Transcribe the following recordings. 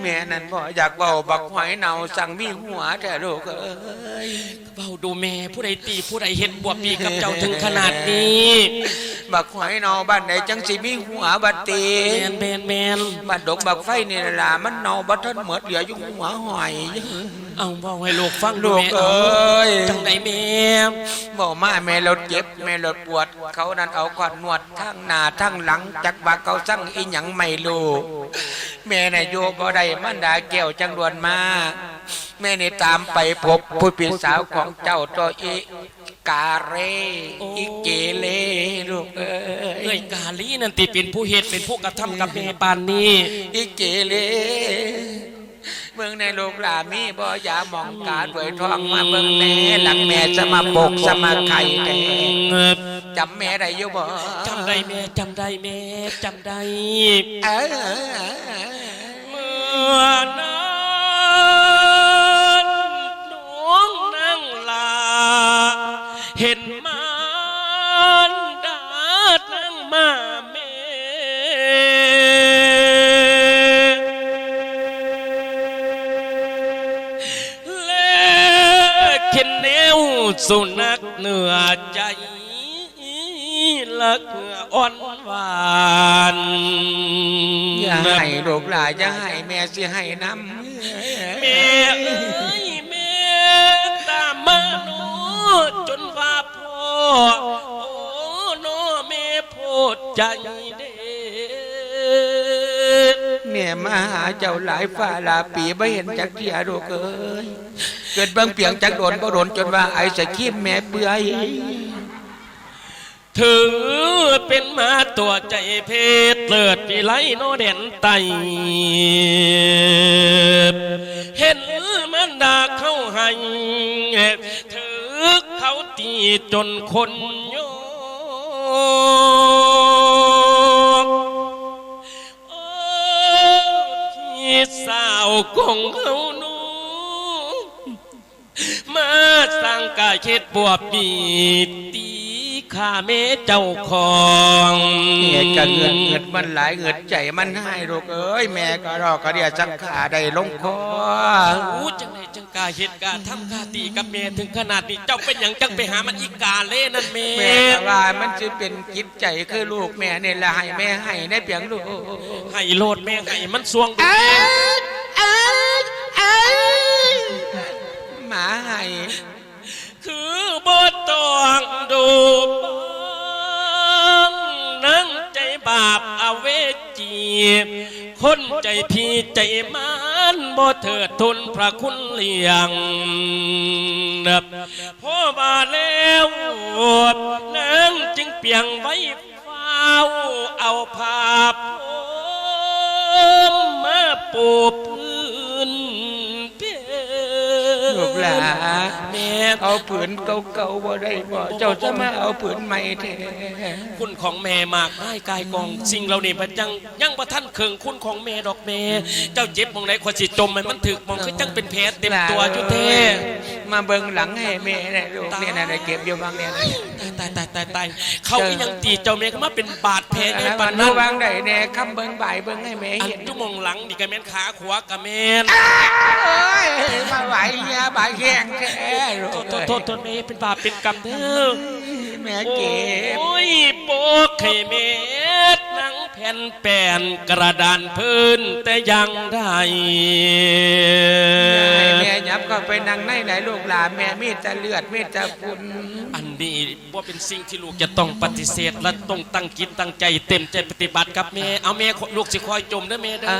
แม่นั่นบ่อยากเบาบักหอยเนาสั่งมีหัวแต่ลูกเอ้ยเบาดูแม่ผู้ใดตีผู้ใดเห็นบวบปีกับเจ้าถึงขนาดนี้ บักหอยเนาบ้านไหนจังสิมีหัวบัดตีแมนแมนแมนบัดดกบักไฟนี่ล่ะมันเนาบัดทันหมดเหลืออยู่หัวหอยเอาเว่าให้ลูกฟังดูลูกแม่เอ้ยจังไดแม่บอกมาแม่รถเจ็บแม่รถปวด เขานั้นเอาขวดนวดทั้งหน้าทั้งหลัง จักบักเขาสั่งอีหยังไม่รู้แม่น่ะโยบ่ได้มันดาแก้วจังดวนมาแม่นี่ตามไปพบผู้พี่สาวของเจ้าตัวอี กาเรอีเกเลลูกเอ้เอ้ยยกาลีนั่นติเป็นผู้เหตุเป็นผู้กระทำกับแม่ปานนี้อีเกเลเมืองในลูกหลานมีบ่อย่ามองกาดวยทองมาเบิ่งแม่หลังแม่จะมาปกสมาไข่แด่จำแม่ได้อยู่บ่จำได้แม่จำได้แม่จำได้เออ เมื่อนั้น สุนัขเหนือใจลักอ่อนหวานอย่าให้ลูกหลานอย่าให้แม่สิให้น้ำแม่เอ้ยแม่ตามมาโนจนว่าพ่อโอ้โนแม่โพดใจเด็ดแม่มาหาเจ้าหลายฝ่าลาปีไม่เห็นจักเทียลูกเอ้ย เกิดเบิ่งเปียงจักโดนก็โดนจนว่าไอ้สะขีมแม่เบื่อถือเป็นมาตัวใจเพชรเลิศปีไลโนเด่นไตเห็นมันดาเข้าให้ถือเขาตีจนคนโยกโอ้ที่สาวของเขาสร้าง กายเช็ดบวบบีตีข้าเมเจ้าของเนี่ยก็เงินเงินมันหลายเงินใจมันให้ลูกเอ้ยแม่ก็รอกระเดียสังขาได้ลงคออู้จังไหนจังกาเหตุการณ์ทำกาตีกับเมถึงขนาดนี้เจ้าเป็นอย่างจังไปหามันอีกาเล่นั่นเมแม่ก็ว่ามันจะเป็นจิตใจคือลูกแม่เนี่ยละให้แม่ให้ได้เพียงลูกให้โลดแม่ให้มันสวงดูเอ้แคนใจพีใจมันบ่เถิดทุนพระคุณเลี้ยงนับพ่อมาแล้วนางจึงเปียงไว้ฟ้าเอาภาพมาปู แม่เอาผืนเก่าๆบ่ได้บ่เจ้าจะมาเอาผืนใหม่แท้คุณของแม่มากได้กายกองสิ่งเหล่านี้มันยังยังประท่านเคืองคุณของแม่ดอกแม่เจ้าเจ็บมองไหนควรสิจมมันมันถึกมองคือจังเป็นแผลเต็มตัวจุเทมาเบิ่งหลังให้แม่ได้ลูกเนี่ยนะได้เก็บอยู่บางเนี่ยนะ ตายตายตายตายเขาก็ยังตีเจ้าแม่ก็มาเป็นบาดแผลในมัปานนั้นบางได้แน่คำเบิ่งบ่ายเบิ่งให้แม่อันเห็นจุมองหลังดิกระแมนขาขวากระแมนเอ้ยมาไหวเฮียบาแข้งแท้ลูกโทษโทษโทษแม่เป็นบาปเป็นกรรมเด้อแม่เก็บโอ้ยโปกไข่เม็ดหนัง แผ่นแป้นกระดานพื้นแต่ยังได้แม่ยับเข้าไปนั่งในไหนลูกหลานแม่มีแต่เลือดมีแต่ฝุ่นอันนี้ว่าเป็นสิ่งที่ลูกจะต้องปฏิเสธและต้องตั้งจิตตั้งใจเต็มใจปฏิบัติกับแม่เอาแม่ลูกสิคอยจมเด้อแม่เด้เอ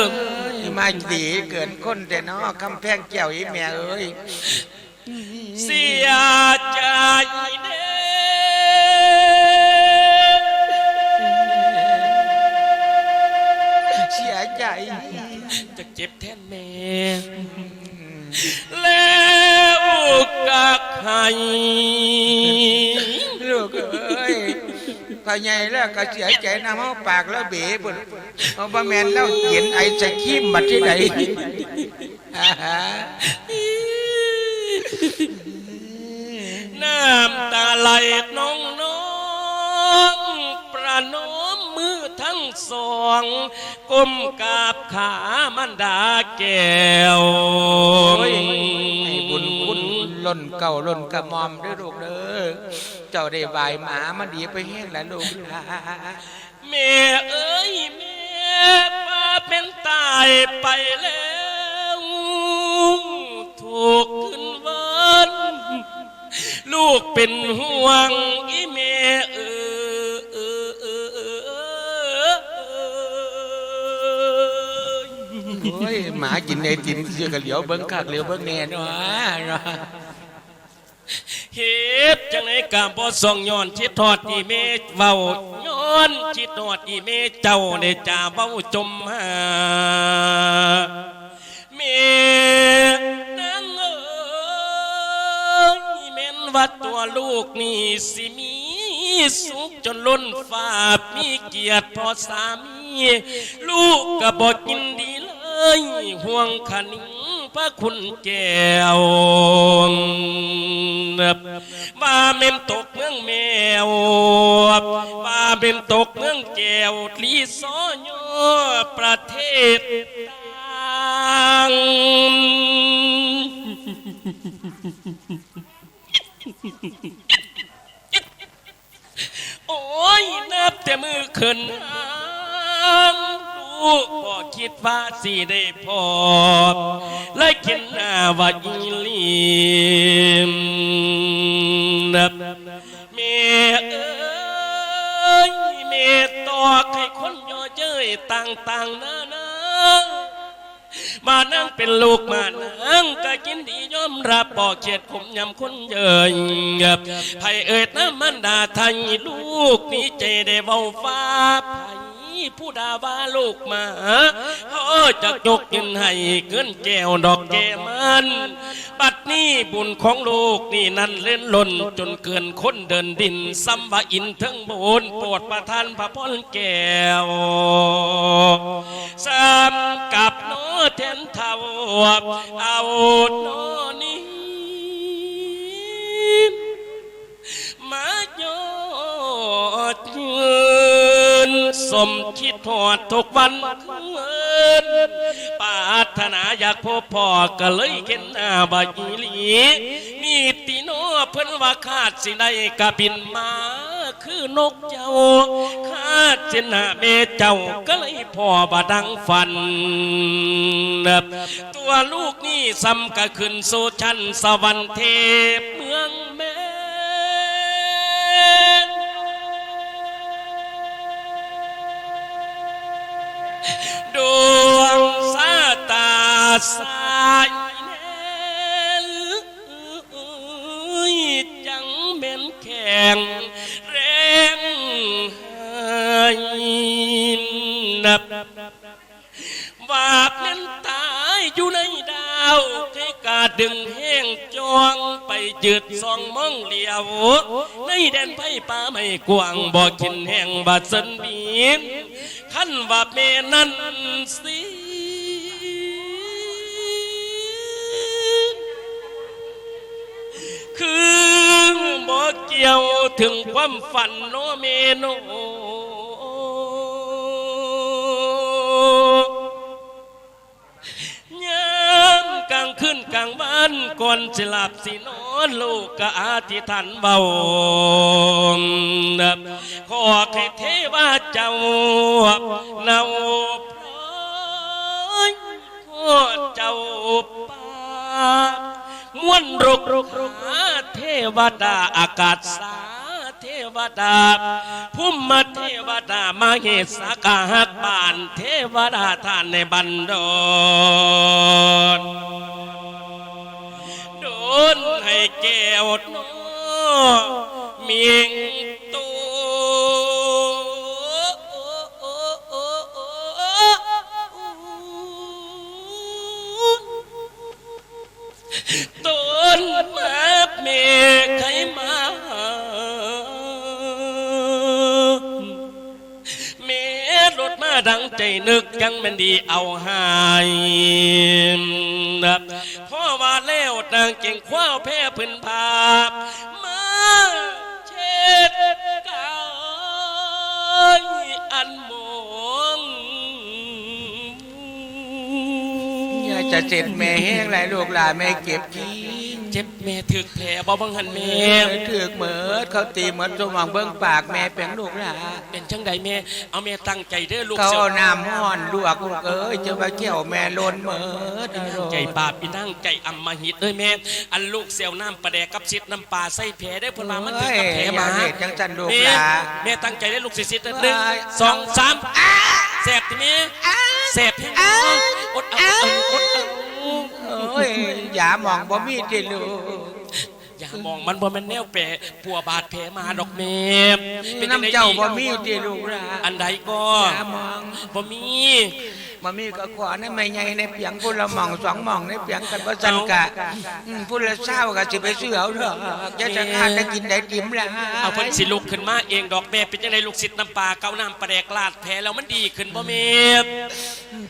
ออมาดีเกินคนแต่เนาะคำแพงเกี่ยวอีแม่เอ้ยเสียใจ จ็บแทนแม่แล้วกักให้ลูกเอ้ยก็ใหญ่แล้วก็เสียใจน้ำเอาปากแล้วเบ๋บุญเอาบะแมนแล้วเห็นไอ้สะขีมบัดที่ไหนน้ำตาไหลน้องน้องประนมมือ ททั้งสองก้มกราบขามันดาแก้วโอ้ยให้บุญคุณล้นเก่าล้นกระหมอมเด้วยลูกเด้อเจ้าได้บายหมามันดีไปแห้งแล้วลูกหลาแม่เอ้ยแม่ป้าเป็นตายไปแล้วถูกขึ้นวันลูกเป็นห่วงอีแม่เอ โอ้ยหมากินในตินเสียกันเหลียวเบิ้งคักเหลียวเบิ้งแน่เนาะเฮ็ดจังไหนกามบ่ส่องย้อนชิดทอดอีเมเว้าย้อนชิดทอดอีเมเจ้าได้จ่าเว้าจมหาเมนางเอ้ยแม่นว่าตัวลูกนี่สิมีสุขจนล้นฟ้ามีเกียรติพอสามี ลูกก็บ่กินดี เลยห่วงขันพระคุณแก้วมาเมนตกเมืองแมวมาเป็นตกเมืองแก้วลีซอยประเทศต่างโอ้ยนับแต่มือขึ้นหา บ่คิดว่าสิได้พอและกินหน้าว่าอีลีมนับเมียเอ้ยเมียตอกให้คนย่อเจ้ยต่างๆนานามานั่งเป็นลูกมานั่งก็กินดียอมรับบอกเขียดผมยำคนเยินไผเอิดน้ำมันดาไทยลูกนี่ใจได้เบาฟ้าไผ ผู้ดาว่าลูกมาเขาจะยกเงินให้เงินแก้วดอกแก้มันบัดนี้บุญของลูกนี่นั่นเล่นล่นจนเกินคนเดินดินซ้ำว่าอินทั้งบนโปรดประทานพระพรแก้วซ้ำกับโนเทนเทาเอาโนนี้ มคิดทอดทุกวันคืนปาถนาอยากพบพ่อก็เลยเข็นหน้าบายีลีมีตีโนเพิ่นว่าคาดสิได้กะบินมาคือนกเจ้าคาดเจนาเมเจ้าก็เลยพ่อบาดังฟัน ตัวลูกนี่ซ้ำก็ขึ้นโซชันสวรรค์เทพ ว่าเป็นตายอยู่ในดาวให้กาดึงแห้งจองไปจืดซองมองเหลียว ในแดนไผ่ป่าไม่กว้างบ่กินแห้งบาดสนบีนขั้นว่าเมนั้นสิคือบ่เกี่ยวถึงความฝันโนเมโน อนสิหลับสินอนลูกก็อธิษฐานเบาขอให้เทวาเจ้าเนาพร้อยขอเจ้าป่ามวนรุกรุกรุกหาเทวดาอากาศสาเทวดาภูมิเทวดามาเหสกาหักบานเทวดาท่านในบันดอนโด นให้แก้วนอเมียงตูต้นมาเมฆไขมาเมรถมาดังใจนึกยังแมันดีเอาหายนับ ว่าแล้วนางเก่งคว้าแพ้พื้นภาพ มาเช็ดกายอันมองอย่าจะเจ็ดแม่แห้งไรลูกหลานแม่เก็บขี้ เจ็บแม่ถึกแผลบ่บังหันแม่แม่ถือกเหมิดเขาตีเหมือนสมองเบิ้งปากแม่เป็นลูกหลานเป็นจังใดแม่เอาแม่ตั้งใจเด้อลูกเขาเสืเอาอน้ำห้อนลวกลูกเอ้ยจะมาเกี่ยวแม่ลนเหมิดใจบาปอีนั่งใจอำมหิตเอ้ยแม่ อันลูกเซลน้ำปลาแดกกับซิดน้ำปลาใส่แผลได้อเพนว่ามันถึกกับแผลมาเฮ็ดจังจันลูกแม่หลานแม่ตั้งใจได้อลูกสิซิดเด้อหนึ่งสองสามแสบติแม่แสบแห้งอดเอาอดเอาามองบ่มีติลูกอย่ามองมันบ่แม่นแนวแปรปัวบาดแผลมาดอกแม่เป็นจังใดน้ำเจ้าอีกบ่มีติลูกหลานอันใดก็อย่ามองบ่มีบ่มีก็ขวานะไม่ใหญ่ในเปียงพุ่นละหม่องสองหม่องในเปียงกันบ่ซั่นกะอืมพุ่นละเศร้าก็สิไปซื้อเอาเถอะจะจะขาดได้กินได้ติ่มละเอาเพิ่นสิลุกขึ้นมาเองดอกแม่เป็นจังไดลูกศิษย์น้ำปลาเก้าน้ำปลาแดกลาดแผลแล้วมันดีขึ้นบ่แม่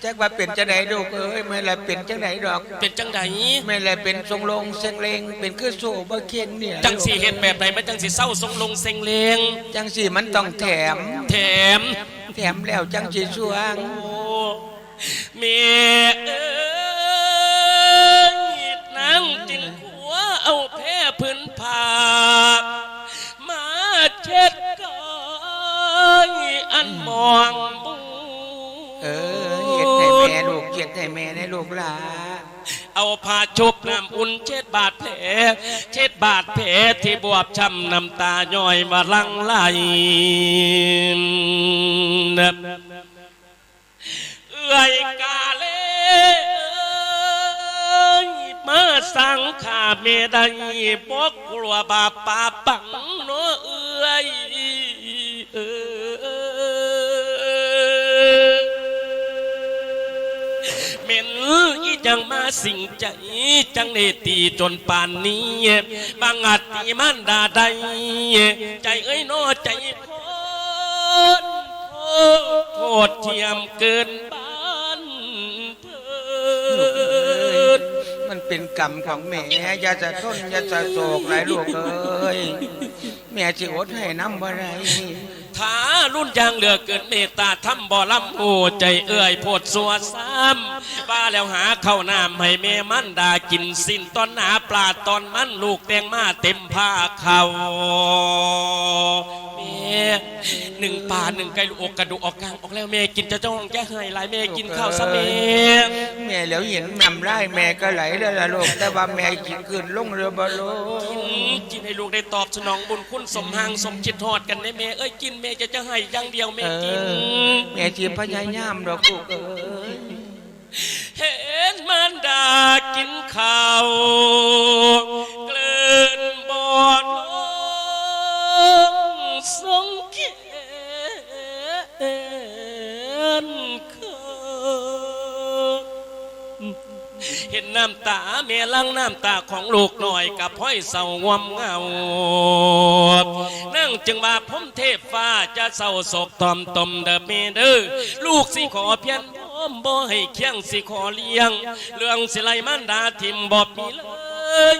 จักว่าเป็นจังไดลูกเอ้ยไม่ละเป็นจังไดดอกเป็นจังใดไม่ละเป็นทรงลงเซงเลงเป็นคือโซบ่เคียงเนี่ยจังสิเฮ็ดแบบใดมันจังสิเศร้าทรงลงเซ็งเลงจังสิมันต้องแถม แถม แถมแล้วจังสิสวงโอ้แม่เอ้ย ให้แม่ในลูกหลาเอาผ้าชุบน้ำอุ่นเช็ดบาดแผลเช็ดบาดแผลที่บวบช้ำน้ำตาย่อยมาลังไหลเอื้อยกาเลมาสังขาเมดัยปกกลัวบาปปาปังโนเอื้อย จังมาสิ่งใจจังเนตีจนป่านนี้บางอาจตีมันดาใดใจเอ้ยโนอใจพนโทษเทียมเกินบ้านเพิ่นมันเป็นกรรมของแม่ยาจะทนอย่าจะโศกหลายลูกเอ้ยแม่สิอดให้น้ำบ่ได้ ขารุ่นยางเหลือเกินเมตตาทำบ่อลำโอใจเอื้อยโพดสัวซ้ำป้าแล้วหาเข้าน้ำให้แม่มันดากินสิ้นตอนหนา ปลาตอนมันลูกแตงมาเต็มผ้าเขาแม่หนึ่งปลาหนึ่งไก่ลูกอกกระดูกออกกลางออกแล้วแม่กินจะจ้องแก้ให้หลายแม่กินข้าวซะแม่แม่แล้วเห็นนำได้แม่ก็ไหลแล้วล่ะลูกแต่ว่าแม่กินคืนลงเรือบ่ลูกกินให้ลูกได้ตอบสนองบุญคุณสมหางสมจิตทอดกันได้แม่เอ้ยกินแม่จะจะให้อย่างเดียวแม่กินแม่สิพยายามดอกลูกเอ้ยเห็นมันากินข้าวเกลือนบอดลงสงเขียนข้าเห็นน้ำตาเมลังน้ำตาของลูกหน่อยกับพ้อยเศร้างวมเงานั่งจึงว่าผมเทพฟ้าจะเศร้าโศกตอมตมเดอเมเดอลูกสิขอเพียง มบ่ให้เคียงสิขอเลี้ยง เรื่องสิไลมันดาทิมบ่มีเลย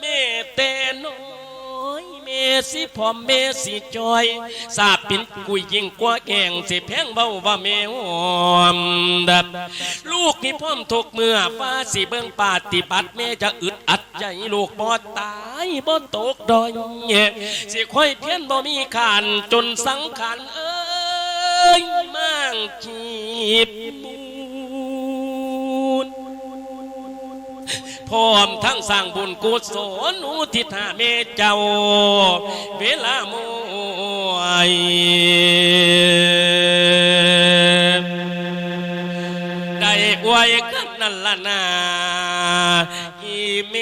แม่แต่น้อยแม่สิพอมแม่สิจอยสาบปินกุยยิ่งกว่าแกงสิแพงเบาว่าแม่หอมดับลูกนี่พร้อมทุกเมื่อฟ้าสิเบิ่งปาฏิบัติแม่จะอึดอัดใจลูกบ่ตายบ่ตกดอยสิค่อยเพี้ยนบ่มีขานจนสังขารเอ้ยมั่งจีบ พร้อมทั้งสร้างบุญกุศลอุทิศหาเมเจ้า เวลามวยได้อวยกันนั่นละนาอีเม